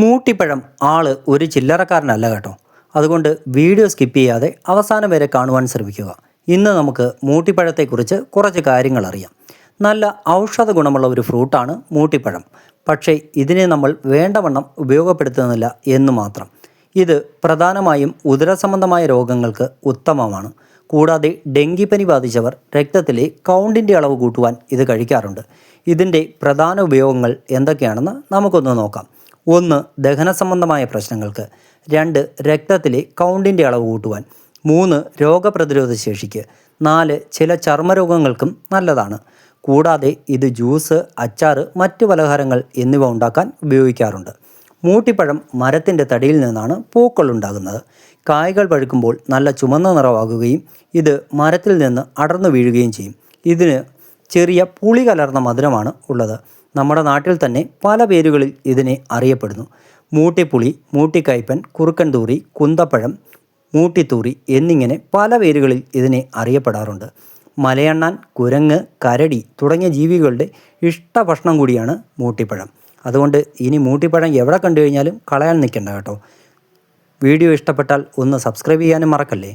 മൂട്ടിപ്പഴം ആൾ ഒരു ചില്ലറക്കാരനല്ല കേട്ടോ. അതുകൊണ്ട് വീഡിയോ സ്കിപ്പ് ചെയ്യാതെ അവസാനം വരെ കാണുവാൻ ശ്രമിക്കുക. ഇന്ന് നമുക്ക് മൂട്ടിപ്പഴത്തെക്കുറിച്ച് കുറച്ച് കാര്യങ്ങൾ അറിയാം. നല്ല ഔഷധ ഗുണമുള്ള ഒരു ഫ്രൂട്ടാണ് മൂട്ടിപ്പഴം. പക്ഷേ ഇതിനെ നമ്മൾ വേണ്ടവണ്ണം ഉപയോഗപ്പെടുത്തുന്നില്ല എന്ന് മാത്രം. ഇത് പ്രധാനമായും ഉദരസംബന്ധമായ രോഗങ്ങൾക്ക് ഉത്തമമാണ്. കൂടാതെ ഡെങ്കിപ്പനി ബാധിച്ചവർ രക്തത്തിലെ കൗണ്ടിന്റെ അളവ് കൂട്ടുവാൻ ഇത് കഴിക്കാറുണ്ട്. ഇതിന്റെ പ്രധാന ഉപയോഗങ്ങൾ എന്തൊക്കെയാണെന്ന് നമുക്കൊന്ന് നോക്കാം. ഒന്ന് ദഹന സംബന്ധമായ പ്രശ്നങ്ങൾക്ക് രണ്ട് രക്തത്തിലെ കൗണ്ടിന്റെ അളവ് കൂട്ടുവാൻ മൂന്ന് രോഗപ്രതിരോധ ശേഷിക്ക് നാല് ചില ചർമ്മരോഗങ്ങൾക്കും നല്ലതാണ്. കൂടാതെ ഇത് ജ്യൂസ് അച്ചാർ മറ്റു പലഹാരങ്ങൾ എന്നിവ ഉണ്ടാക്കാൻ ഉപയോഗിക്കാറുണ്ട്. മൂട്ടിപ്പഴം മരത്തിന്റെ തടിയിൽ നിന്നാണ് പൂക്കൾ ഉണ്ടാകുന്നത്. കായകൾ പഴുക്കുമ്പോൾ നല്ല ചുമന്ന നിറമാകുകയും ഇത് മരത്തിൽ നിന്ന് അടർന്നു വീഴുകയും ചെയ്യും. ഇതിന് ചെറിയ പുളി കലർന്ന മധുരമാണ് ഉള്ളത്. നമ്മുടെ നാട്ടിൽ തന്നെ പല പേരുകളിൽ ഇതിനെ അറിയപ്പെടുന്നു. മൂട്ടിപ്പുളി മൂട്ടിക്കയ്പൻ കുറുക്കൻ തൂറി കുന്തപ്പഴം മൂട്ടിത്തൂറി എന്നിങ്ങനെ പല പേരുകളിൽ ഇതിനെ അറിയപ്പെടാറുണ്ട്. മലയണ്ണാൻ കുരങ്ങ് കരടി തുടങ്ങിയ ജീവികളുടെ ഇഷ്ട ഭക്ഷണം കൂടിയാണ് മൂട്ടിപ്പഴം. അതുകൊണ്ട് ഇനി മൂട്ടിപ്പഴം എവിടെ കണ്ടു കഴിഞ്ഞാലും കളയാൻ നിൽക്കണ്ട കേട്ടോ. വീഡിയോ ഇഷ്ടപ്പെട്ടാൽ ഒന്ന് സബ്സ്ക്രൈബ് ചെയ്യാനും മറക്കല്ലേ?